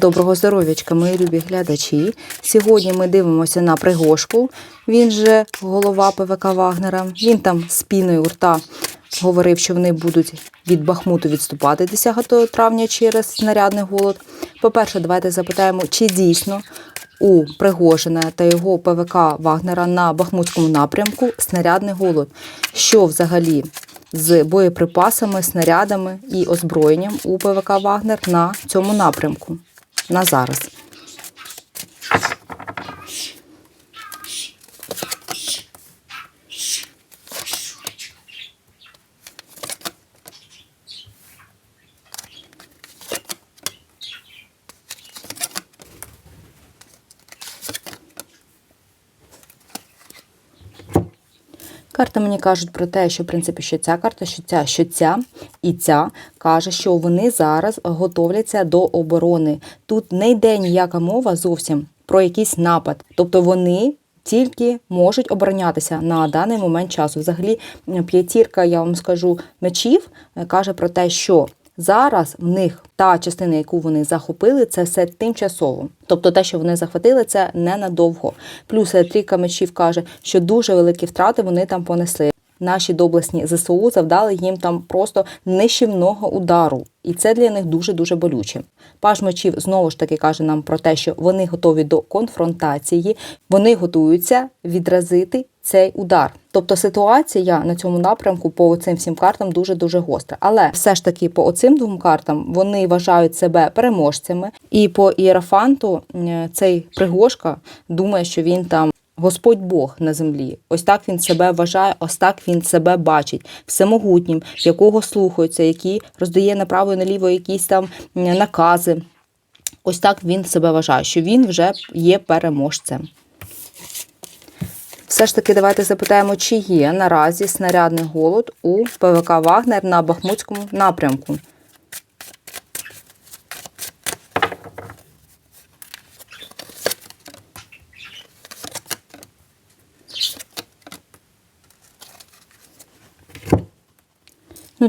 Доброго здоров'ячка, мої любі глядачі. Сьогодні ми дивимося на Пригошку. Він же голова ПВК Вагнера. Він там з піною рта говорив, що вони будуть від Бахмуту відступати 10 травня через снарядний голод. По-перше, давайте запитаємо, чи дійсно у Пригожина та його ПВК Вагнера на Бахмутському напрямку снарядний голод. Що взагалі з боєприпасами, снарядами і озброєнням у ПВК Вагнер на цьому напрямку? На зараз. Карта мені кажуть про те, що в принципі що ця карта, що ця, що ця і ця каже, що вони зараз готовляться до оборони. Тут не йде ніяка мова зовсім про якийсь напад. Тобто вони тільки можуть оборонятися на даний момент часу. Взагалі, п'ятірка, я вам скажу, мечів е, каже про те, що Зараз в них та частина, яку вони захопили, це все тимчасово. Тобто те, що вони захватили, це ненадовго. Плюс трійка мечів каже, що дуже великі втрати вони там понесли. Наші доблесні ЗСУ завдали їм там просто нищівного удару, і це для них дуже дуже болюче. Паж мечів знову ж таки каже нам про те, що вони готові до конфронтації, вони готуються відразити цей удар. Тобто ситуація на цьому напрямку по цим всім картам дуже дуже гостра. Але все ж таки по оцим двом картам вони вважають себе переможцями. І по іерафанту е, цей Пригошка думає, що він там. Господь Бог на землі, ось так він себе вважає, ось так він себе бачить всемогутнім, якого слухаються, який роздає направо і наліво якісь там накази. Ось так він себе вважає, що він вже є переможцем. Все ж таки, давайте запитаємо, чи є наразі снарядний голод у ПВК Вагнер на Бахмутському напрямку.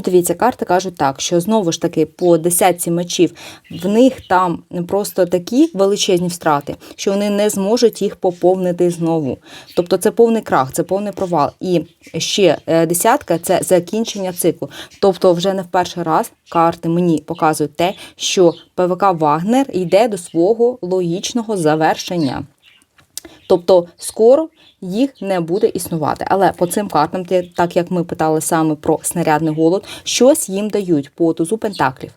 Дивіться, карти кажуть так, що знову ж таки по десятці мечів в них там просто такі величезні втрати, що вони не зможуть їх поповнити знову. Тобто це повний крах, це повний провал. І ще е, десятка це закінчення циклу. Тобто, вже не в перший раз карти мені показують те, що ПВК Вагнер йде до свого логічного завершення. Тобто скоро їх не буде існувати. Але по цим картам, так як ми питали саме про снарядний голод, щось їм дають по тузу пентаклів.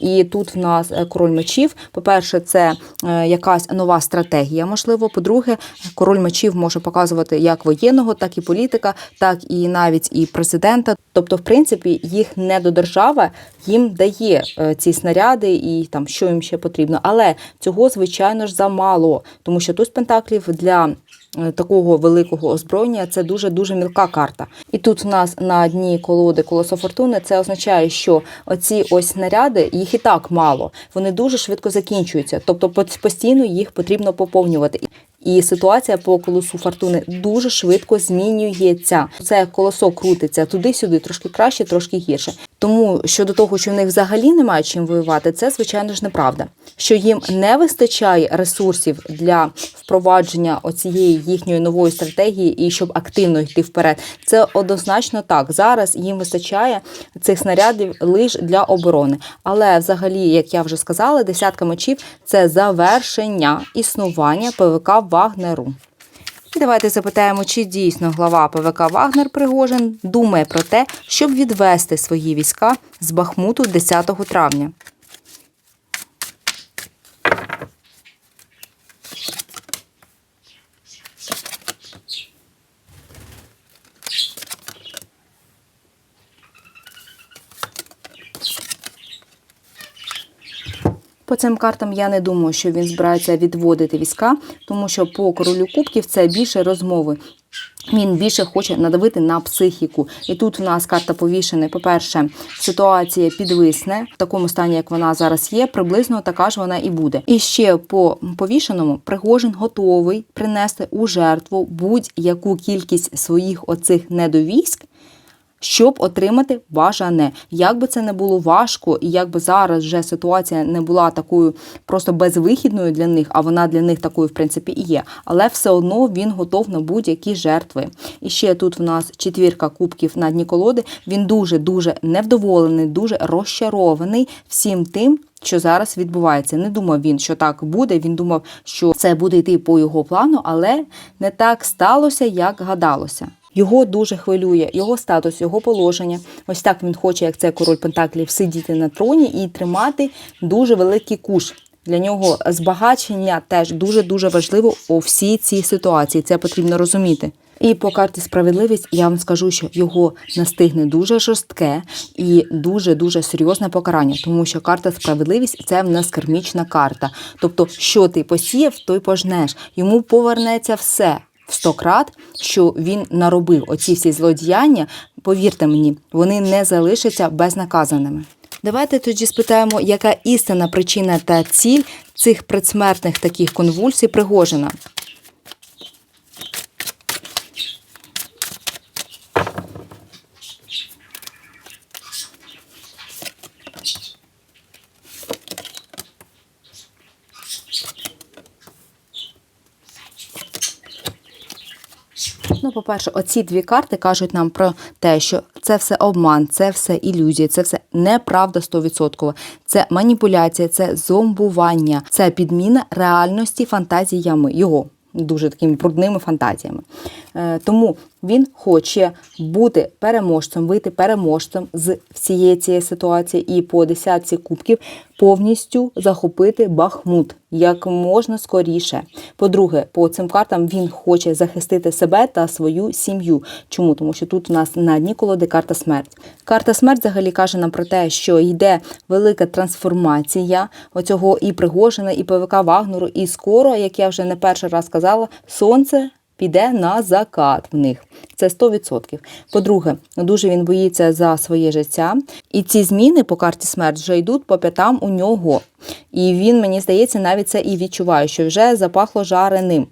І тут в нас е, король мечів. По-перше, це е, якась нова стратегія, можливо. По-друге, король мечів може показувати як воєнного, так і політика, так і навіть і президента. Тобто, в принципі, їх недодержава їм дає е, ці снаряди і там що їм ще потрібно. Але цього, звичайно ж, замало, тому що туз пентаклів для такого великого озброєння це дуже дуже мілка карта. І тут у нас на дні колоди колесо фортуни це означає, що оці ось снаряди їх і так мало, вони дуже швидко закінчуються, тобто постійно їх потрібно поповнювати. І ситуація по колесу фортуни дуже швидко змінюється. Це колесо крутиться туди-сюди, трошки краще, трошки гірше. Тому щодо того, що в них взагалі немає чим воювати, це звичайно ж неправда. Що їм не вистачає ресурсів для впровадження оцієї їхньої нової стратегії і щоб активно йти вперед. Це однозначно так. Зараз їм вистачає цих снарядів лише для оборони. Але, взагалі, як я вже сказала, десятка мечів це завершення існування ПВК Вагнеру. І давайте запитаємо, чи дійсно глава ПВК Вагнер Пригожин думає про те, щоб відвести свої війська з Бахмуту 10 травня. Цим картам я не думаю, що він збирається відводити війська, тому що по королю кубків це більше розмови. Він більше хоче надавити на психіку. І тут в нас карта повішена. По-перше, ситуація підвисне в такому стані, як вона зараз є, приблизно така ж вона і буде. І ще по повішеному Пригожин готовий принести у жертву будь-яку кількість своїх оцих недовійськ щоб отримати бажане. Як би це не було важко, і як би зараз вже ситуація не була такою просто безвихідною для них, а вона для них такою, в принципі, і є. Але все одно він готов на будь-які жертви. І ще тут в нас четвірка кубків на дні колоди. Він дуже дуже невдоволений, дуже розчарований всім тим. Що зараз відбувається? Не думав він, що так буде. Він думав, що це буде йти по його плану, але не так сталося, як гадалося. Його дуже хвилює його статус, його положення. Ось так він хоче, як це король Пентаклів, сидіти на троні і тримати дуже великий куш. Для нього збагачення теж дуже дуже важливо у всій цій ситуації. Це потрібно розуміти. І по карті справедливість я вам скажу, що його настигне дуже жорстке і дуже дуже серйозне покарання, тому що карта справедливість це в нас кармічна карта. Тобто, що ти посіяв, то й пожнеш. Йому повернеться все сто крат, що він наробив. Оці всі злодіяння, повірте мені, вони не залишаться безнаказаними. Давайте тоді спитаємо, яка істинна причина та ціль цих предсмертних таких конвульсій Пригожина. Ну, по-перше, оці дві карти кажуть нам про те, що це все обман, це все ілюзія, це все неправда 100%. Це маніпуляція, це зомбування, це підміна реальності фантазіями його. Дуже такими брудними фантазіями. Е, Тому він хоче бути переможцем, вийти переможцем з всієї цієї ситуації і по десятці кубків повністю захопити Бахмут як можна скоріше. По-друге, по цим картам він хоче захистити себе та свою сім'ю. Чому? Тому що тут у нас на дні колоди карта смерть. Карта смерть взагалі каже нам про те, що йде велика трансформація оцього і Пригожина, і ПВК Вагнеру, і скоро, як я вже не перший раз сказала, сонце піде на закат в них. Це 100%. По-друге, дуже він боїться за своє життя. І ці зміни по карті смерть вже йдуть по п'ятам у нього. І він, мені здається, навіть це і відчуває, що вже запахло жареним.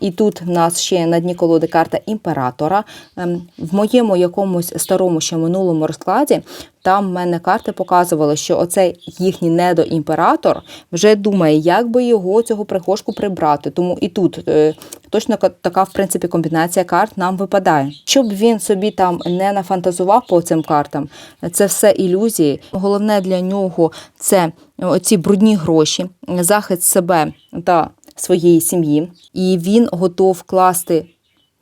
І тут в нас ще на дні колоди карта імператора. Ем, В моєму якомусь старому ще минулому розкладі там в мене карти показували, що оцей їхній недоімператор вже думає, як би його цього прихожку прибрати. Тому і тут е, точно така, в принципі, комбінація карт нам випадає. Щоб він собі там не нафантазував по цим картам, це все ілюзії. Головне для нього це оці брудні гроші, захист себе та своєї сім'ї, і він готов вкласти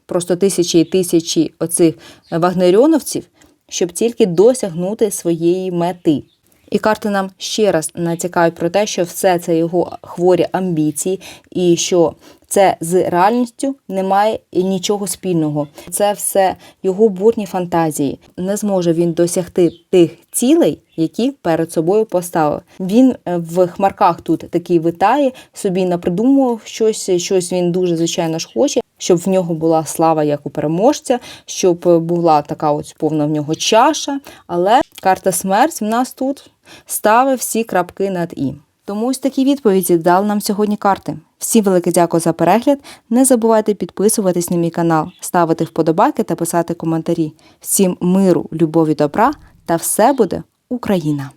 просто тисячі і тисячі оцих вагнерьоновців, щоб тільки досягнути своєї мети. І карти нам ще раз натякають про те, що все це його хворі амбіції, і що це з реальністю немає нічого спільного. Це все його бурні фантазії. Не зможе він досягти тих цілей, які перед собою поставив. Він е, в хмарках тут такий витає, собі напридумував щось, щось він дуже звичайно ж хоче. Щоб в нього була слава як у переможця, щоб була така ось повна в нього чаша. Але карта смерть в нас тут ставить всі крапки над і. Тому ось такі відповіді дали нам сьогодні карти. Всім велике дякую за перегляд. Не забувайте підписуватись на мій канал, ставити вподобайки та писати коментарі. Всім миру, любові, добра та все буде Україна!